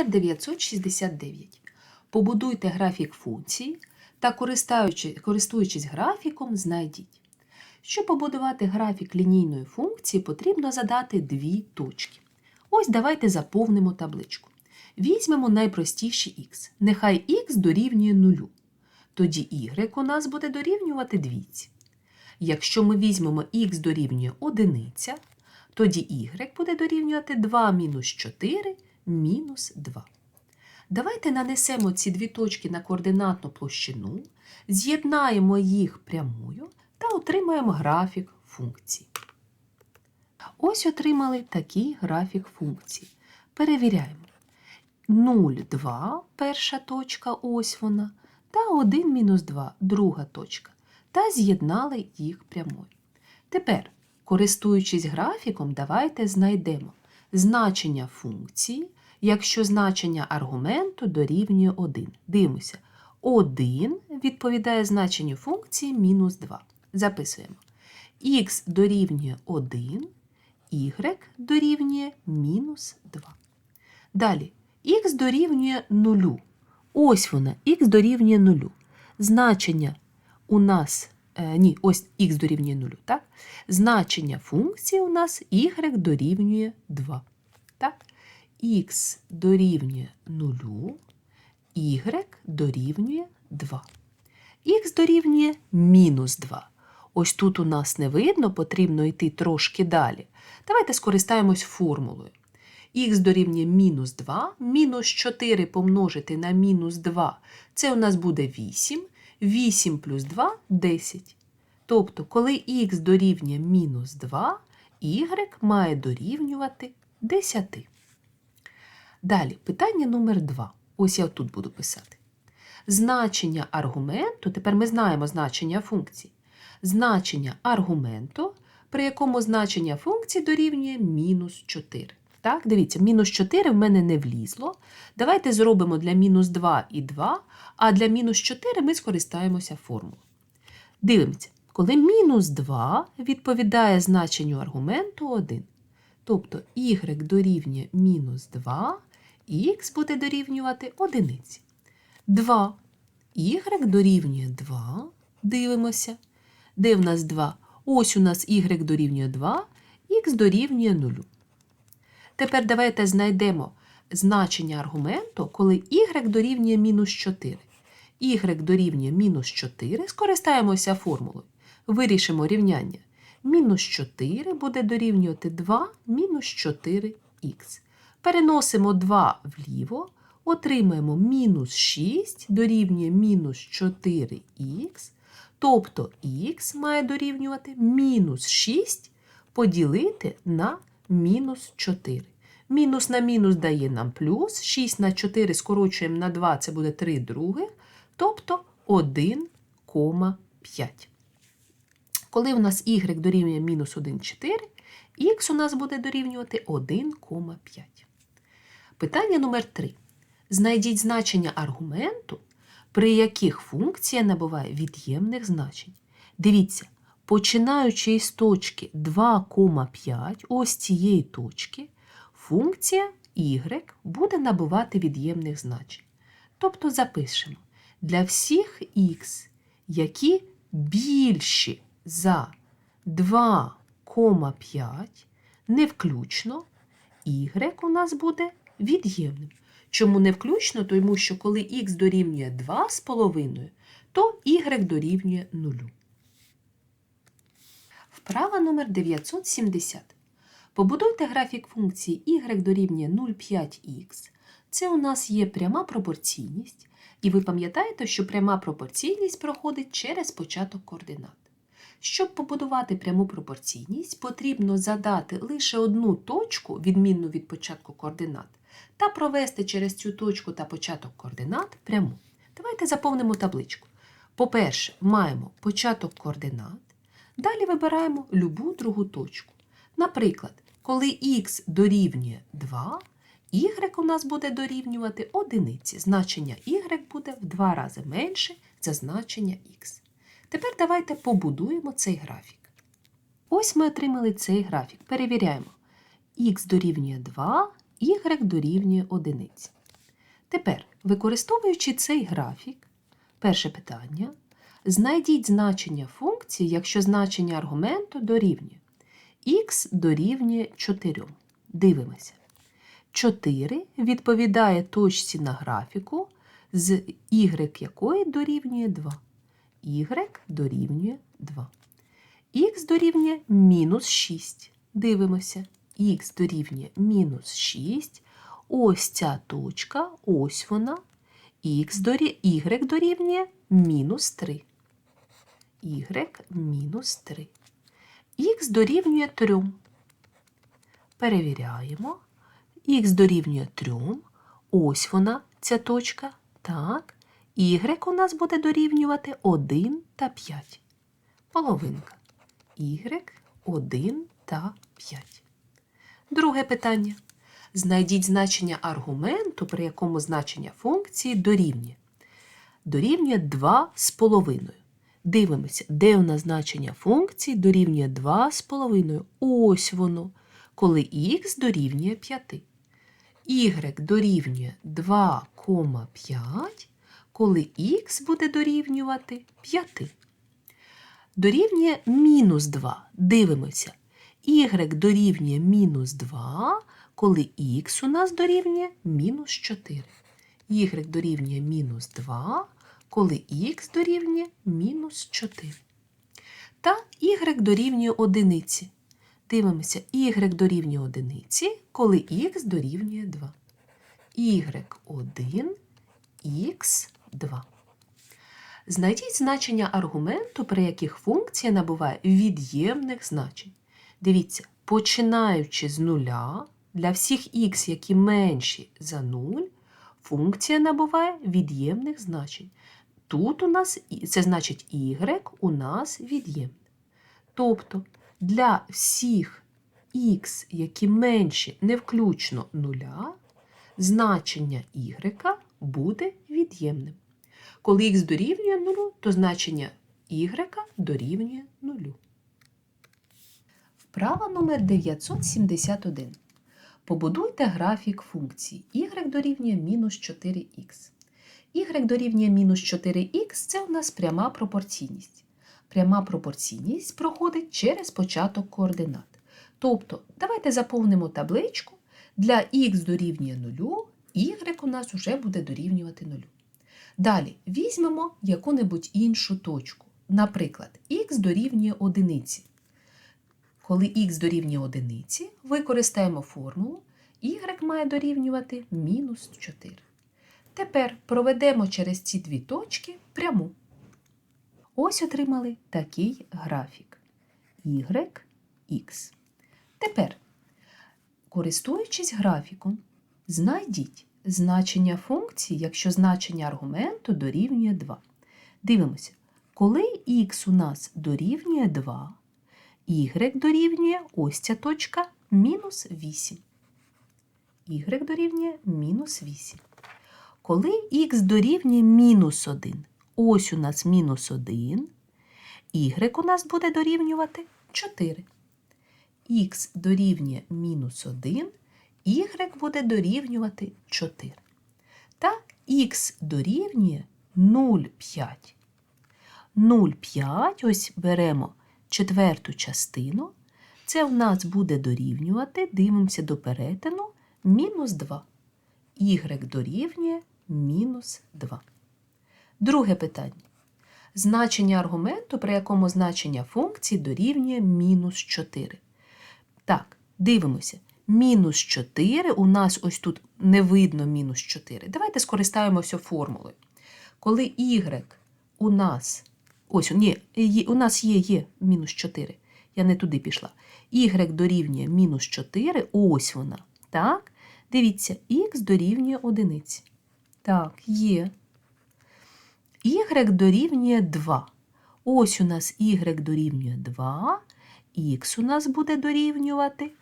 номер 969. Побудуйте графік функції та, користуючи- користуючись графіком, знайдіть. Щоб побудувати графік лінійної функції, потрібно задати дві точки. Ось давайте заповнимо табличку. Візьмемо найпростіший х. Нехай х дорівнює 0. Тоді y у нас буде дорівнювати двійці. Якщо ми візьмемо х дорівнює 1, тоді y буде дорівнювати 2 мінус 4 мінус 2. Давайте нанесемо ці дві точки на координатну площину, з'єднаємо їх прямою та отримаємо графік функції. Ось отримали такий графік функції. Перевіряємо. 0, 2, перша точка, ось вона, та 1 мінус 2, друга точка. Та з'єднали їх прямою. Тепер, користуючись графіком, давайте знайдемо значення функції, якщо значення аргументу дорівнює 1. Дивимося. 1 відповідає значенню функції мінус 2. Записуємо. х дорівнює 1, y дорівнює мінус 2. Далі, х дорівнює 0. Ось вона, х дорівнює 0. Значення у нас, ні, ось х дорівнює 0, так? Значення функції у нас y дорівнює 2. Так? х дорівнює 0, y дорівнює 2. х дорівнює мінус 2. Ось тут у нас не видно, потрібно йти трошки далі. Давайте скористаємось формулою. х дорівнює мінус 2, мінус 4 помножити на мінус 2, це у нас буде 8, 8 плюс 2 – 10. Тобто, коли х дорівнює мінус 2, y має дорівнювати 10. Далі, питання номер 2. Ось я тут буду писати. Значення аргументу, тепер ми знаємо значення функції. Значення аргументу, при якому значення функції дорівнює мінус 4. Так, дивіться, мінус 4 в мене не влізло. Давайте зробимо для мінус 2 і 2, а для мінус 4 ми скористаємося формулою. Дивимося, коли мінус 2 відповідає значенню аргументу 1. Тобто y дорівнює мінус 2, х буде дорівнювати 1. 2. y дорівнює 2. Дивимося. Де в нас 2? Ось у нас y дорівнює 2, х дорівнює 0. Тепер давайте знайдемо значення аргументу, коли y дорівнює мінус 4. y дорівнює мінус 4, скористаємося формулою. Вирішимо рівняння. Мінус 4 буде дорівнювати 2 мінус 4х. Переносимо 2 вліво, отримаємо мінус 6 дорівнює мінус 4х. Тобто х має дорівнювати мінус 6 поділити на мінус 4. Мінус на мінус дає нам плюс, 6 на 4 скорочуємо на 2, це буде 3 других, тобто 1,5. Коли в нас y дорівнює мінус 1,4, х у нас буде дорівнювати 1,5. Питання номер 3. Знайдіть значення аргументу, при яких функція набуває від'ємних значень. Дивіться, починаючи із точки 2,5, ось цієї точки, функція y буде набувати від'ємних значень. Тобто запишемо для всіх х, які більші за 2,5, не включно, y у нас буде від'ємним. Чому не включно? Тому що коли х дорівнює 2,5, то y дорівнює 0. Вправа номер 970. Побудуйте графік функції y дорівнює 0,5х. Це у нас є пряма пропорційність, і ви пам'ятаєте, що пряма пропорційність проходить через початок координат. Щоб побудувати пряму пропорційність, потрібно задати лише одну точку, відмінну від початку координат, та провести через цю точку та початок координат пряму. Давайте заповнимо табличку. По-перше, маємо початок координат. Далі вибираємо любу другу точку. Наприклад, коли х дорівнює 2, y у нас буде дорівнювати одиниці. Значення y буде в два рази менше за значення х. Тепер давайте побудуємо цей графік. Ось ми отримали цей графік. Перевіряємо. х дорівнює 2, y дорівнює 1. Тепер, використовуючи цей графік, перше питання, знайдіть значення функції, якщо значення аргументу дорівнює. х дорівнює 4. Дивимося. 4 відповідає точці на графіку, з y якої дорівнює 2. y дорівнює 2. х дорівнює мінус 6. Дивимося. х дорівнює мінус 6. Ось ця точка, ось вона. Х дорівнює мінус 3. Y мінус 3. х дорівнює 3. Перевіряємо. х дорівнює 3. Ось вона, ця точка. Так. y у нас буде дорівнювати 1 та 5. Половинка. y 1 та 5. Друге питання. Знайдіть значення аргументу, при якому значення функції дорівнює. Дорівнює 2 з половиною. Дивимося, де у нас значення функції дорівнює 2 з половиною. Ось воно, коли х дорівнює 5. y дорівнює 2,5, коли х буде дорівнювати 5. Дорівнює мінус 2. Дивимося. y дорівнює мінус 2, коли х у нас дорівнює мінус 4. y дорівнює мінус 2, коли х дорівнює мінус 4. Та y дорівнює одиниці. Дивимося, y дорівнює одиниці, коли х дорівнює 2. y1, х2. Знайдіть значення аргументу, при яких функція набуває від'ємних значень. Дивіться, починаючи з нуля, для всіх х, які менші за 0, функція набуває від'ємних значень. Тут у нас, це значить y у нас від'ємне. Тобто для всіх х, які менші не включно нуля, значення y буде від'ємним. Коли х дорівнює нулю, то значення y дорівнює нулю. Вправа номер 971. Побудуйте графік функції y дорівнює мінус 4х. Y дорівнює мінус 4х це у нас пряма пропорційність. Пряма пропорційність проходить через початок координат. Тобто, давайте заповнимо табличку. Для х дорівнює 0, y у нас вже буде дорівнювати 0. Далі візьмемо яку-небудь іншу точку. Наприклад, х дорівнює 1. Коли х дорівнює 1, використаємо формулу y має дорівнювати мінус 4. Тепер проведемо через ці дві точки пряму. Ось отримали такий графік y, x. Тепер, користуючись графіком, знайдіть значення функції, якщо значення аргументу дорівнює 2. Дивимося, коли х у нас дорівнює 2, y дорівнює ось ця точка мінус 8. y дорівнює мінус 8. Коли х дорівнює мінус 1, ось у нас мінус 1, y у нас буде дорівнювати 4. х дорівнює мінус 1, y буде дорівнювати 4. Та х дорівнює 0,5. 0,5, ось беремо четверту частину. Це в нас буде дорівнювати, дивимося до перетину, мінус 2. y дорівнює мінус 2. Друге питання. Значення аргументу, при якому значення функції дорівнює мінус 4. Так, дивимося. Мінус 4 у нас ось тут не видно мінус 4. Давайте скористаємося формулою. Коли y у нас, ось ні, у нас є, є мінус 4. Я не туди пішла. y дорівнює мінус 4, ось вона. Так, дивіться, х дорівнює 1. Так, є. y дорівнює 2. Ось у нас y дорівнює 2, х у нас буде дорівнювати.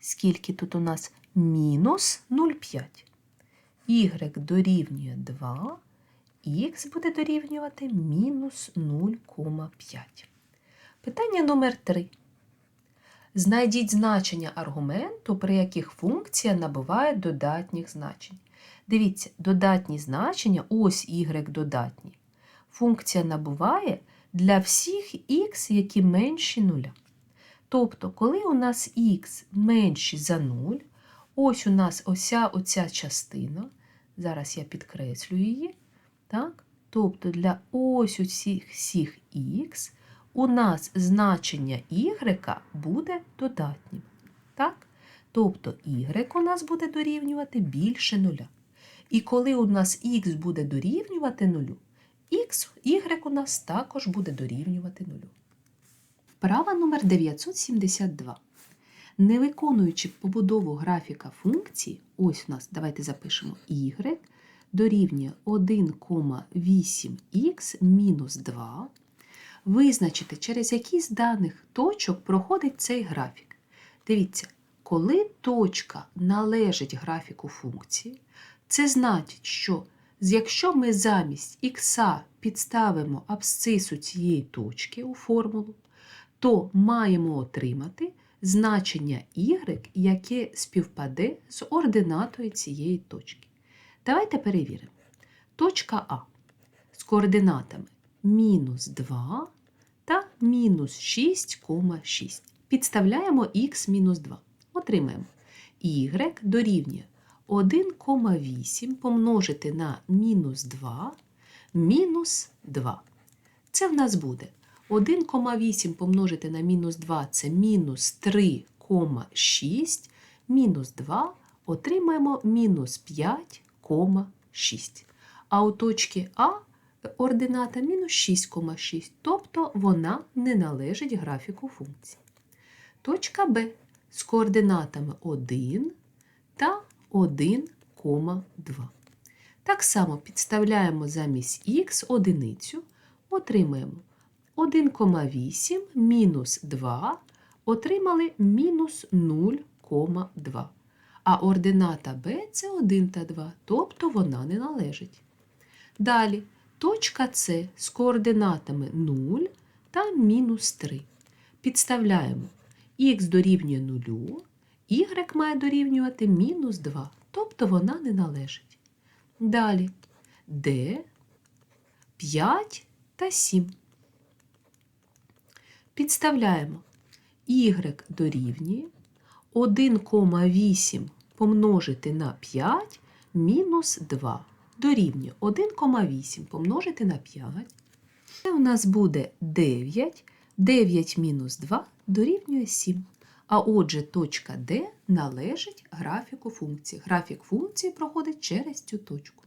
Скільки тут у нас? Мінус 0,5. y дорівнює 2, х буде дорівнювати мінус 0,5. Питання номер 3. Знайдіть значення аргументу, при яких функція набуває додатніх значень. Дивіться, додатні значення, ось y додатні. Функція набуває для всіх х, які менші нуля. Тобто, коли у нас х менші за 0, ось у нас ося оця частина, зараз я підкреслю її, так? тобто для ось усіх всіх х у нас значення y буде додатнім. Так? Тобто y у нас буде дорівнювати більше нуля. І коли у нас х буде дорівнювати нулю, x, y у нас також буде дорівнювати нулю. Вправа номер 972. Не виконуючи побудову графіка функції, ось у нас, давайте запишемо y, дорівнює 1,8х мінус 2, визначити, через які з даних точок проходить цей графік. Дивіться, коли точка належить графіку функції, це значить, що якщо ми замість х підставимо абсцису цієї точки у формулу, то маємо отримати значення y, яке співпаде з ординатою цієї точки. Давайте перевіримо. Точка А з координатами мінус 2 та мінус 6,6. Підставляємо х мінус 2. Отримаємо y дорівнює 1,8 помножити на мінус 2 мінус 2. Це в нас буде 1,8 помножити на мінус 2 це мінус 3,6, мінус 2 отримаємо мінус 5,6. А у точки А ордината мінус 6,6, тобто вона не належить графіку функції. Точка Б з координатами 1 та 1,2. Так само підставляємо замість х одиницю, отримаємо 1,8 мінус 2 отримали мінус 0,2. А ордината b це 1 та 2, тобто вона не належить. Далі точка С з координатами 0 та мінус 3. Підставляємо х дорівнює 0, y має дорівнювати мінус 2, тобто вона не належить. Далі d 5 та 7. Підставляємо y дорівнює 1,8 помножити на 5 мінус 2 дорівнює 1,8 помножити на 5. Це у нас буде 9. 9 мінус 2 дорівнює 7. А отже, точка D належить графіку функції. Графік функції проходить через цю точку.